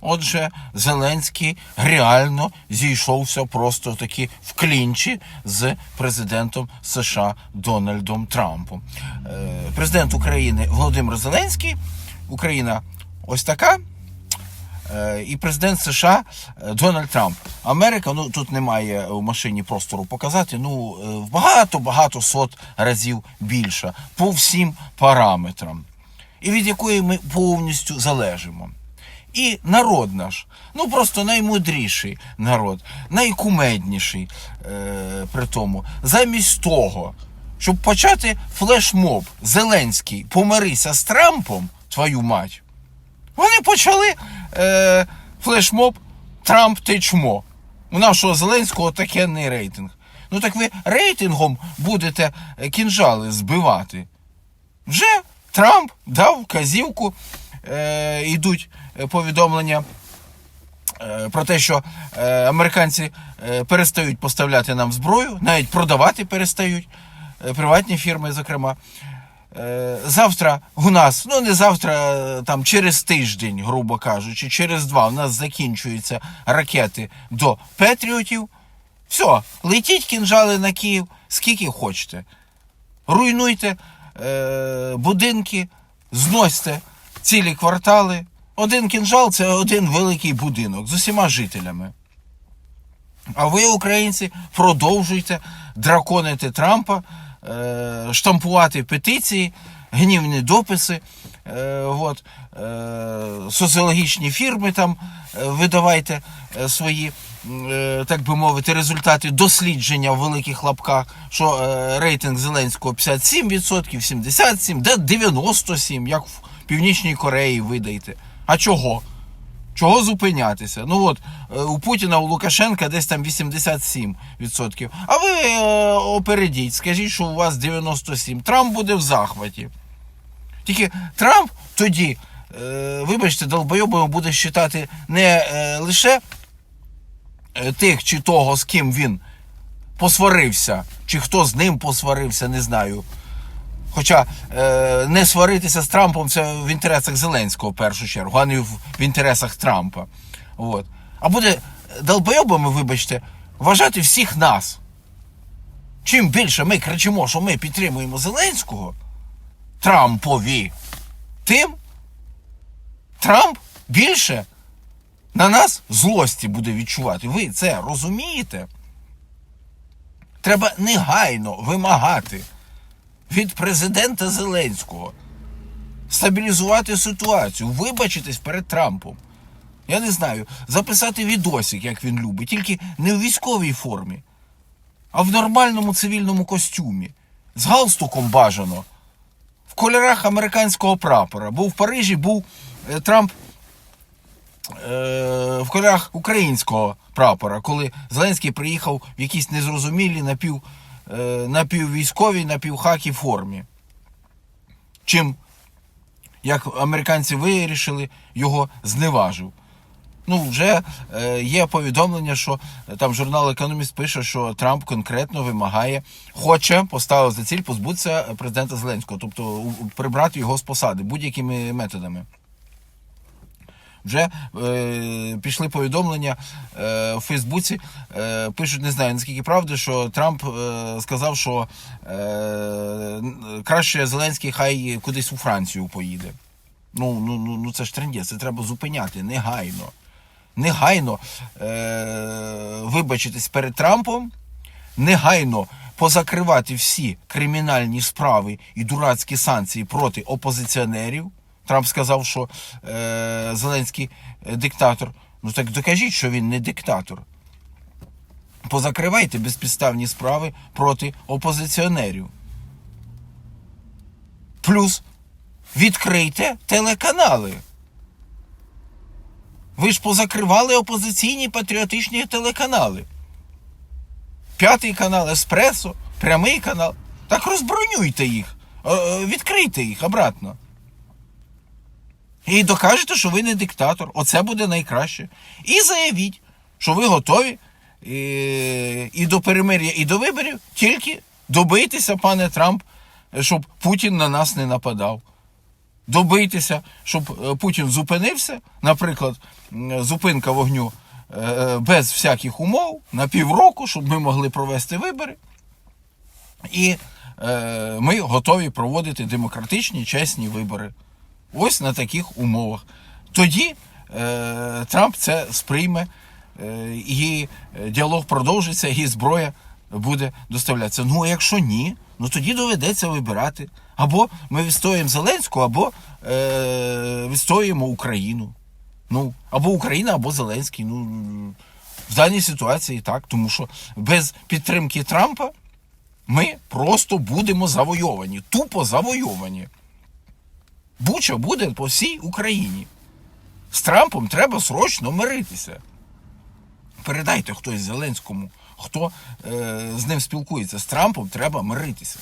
Отже, Зеленський реально зійшовся просто таки в клінчі з президентом США Дональдом Трампом. Е, Президент України Володимир Зеленський, Україна ось така. Е, І президент США е, Дональд Трамп. Америка, ну тут немає в машині простору показати. Ну багато-багато сот разів більша по всім параметрам, і від якої ми повністю залежимо. І народ наш, ну просто наймудріший народ, найкумедніший е, при тому. Замість того, щоб почати флешмоб Зеленський помирися з Трампом, твою мать. Вони почали е, флешмоб Трамп ти чмо. У нашого Зеленського такенний рейтинг. Ну так ви рейтингом будете е, кінжали збивати. Вже Трамп дав казівку, е, йдуть повідомлення е, про те, що е, американці е, перестають поставляти нам зброю, навіть продавати перестають, е, приватні фірми, зокрема. Е, Завтра у нас, ну не завтра, е, там через тиждень, грубо кажучи, через два у нас закінчуються ракети до Петріотів. Все, летіть кінжали на Київ, скільки хочете. Руйнуйте е, будинки, зносьте цілі квартали. Один кінжал це один великий будинок з усіма жителями. А ви, українці, продовжуйте драконити Трампа, е, штампувати петиції, гнівні дописи, е, от, е, соціологічні фірми там видавайте свої, так би мовити, результати дослідження в великих лапках, що рейтинг Зеленського 57%, 77%, де 97%, як в Північній Кореї видаєте. А чого? Чого зупинятися? Ну от е, у Путіна, у Лукашенка десь там 87%. А ви е, опередіть, скажіть, що у вас 97%. Трамп буде в захваті. Тільки Трамп тоді, е, вибачте, долбойобами буде вважати не лише тих чи того, з ким він посварився, чи хто з ним посварився, не знаю. Хоча е, не сваритися з Трампом це в інтересах Зеленського в першу чергу, а не в, в інтересах Трампа. От. А буде долбойобами, вибачте, вважати всіх нас. Чим більше ми кричимо, що ми підтримуємо Зеленського, Трампові, тим Трамп більше на нас злості буде відчувати. Ви це розумієте? Треба негайно вимагати від президента Зеленського стабілізувати ситуацію, вибачитись перед Трампом. Я не знаю, записати відосик, як він любить, тільки не в військовій формі, а в нормальному цивільному костюмі, з галстуком бажано, в кольорах американського прапора. Бо в Парижі був е, Трамп е, в кольорах українського прапора, коли Зеленський приїхав в якійсь незрозумілій напів, напіввійськовій, напівхакі формі. Чим, як американці вирішили, його зневажив. Ну, вже е, є повідомлення, що е, там журнал Економіст пише, що Трамп конкретно вимагає, хоче поставив за ціль позбутися президента Зеленського, тобто прибрати його з посади будь-якими методами. Вже е, пішли повідомлення е, в Фейсбуці. Е, пишуть, не знаю наскільки правди, що Трамп е, сказав, що е, краще Зеленський хай кудись у Францію поїде. Ну, ну, ну, ну це ж трендець, це треба зупиняти негайно. Негайно е, вибачитись перед Трампом, негайно позакривати всі кримінальні справи і дурацькі санкції проти опозиціонерів. Трамп сказав, що е, Зеленський е, диктатор. Ну так докажіть, що він не диктатор. Позакривайте безпідставні справи проти опозиціонерів. Плюс відкрийте телеканали. Ви ж позакривали опозиційні патріотичні телеканали. П'ятий канал, Еспресо, прямий канал. Так розбронюйте їх, е, е, відкрийте їх обратно. І докажете, що ви не диктатор. Оце буде найкраще. І заявіть, що ви готові і, і до перемир'я, і до виборів, тільки добийтеся, пане Трамп, щоб Путін на нас не нападав. добитися, щоб е, Путін зупинився, наприклад, зупинка вогню е, без всяких умов на півроку, щоб ми могли провести вибори. І е, ми готові проводити демократичні, чесні вибори. Ось на таких умовах. Тоді е, Трамп це сприйме, е, і е, діалог продовжиться, і зброя буде доставлятися. Ну, а якщо ні, ну тоді доведеться вибирати. Або ми відстоїмо Зеленського, або е, відстоюємо Україну. Ну, або Україна, або Зеленський. Ну, в даній ситуації так, тому що без підтримки Трампа ми просто будемо завойовані, тупо завойовані. Буча буде по всій Україні. З Трампом треба срочно миритися. Передайте хтось Зеленському, хто е, з ним спілкується. З Трампом треба миритися.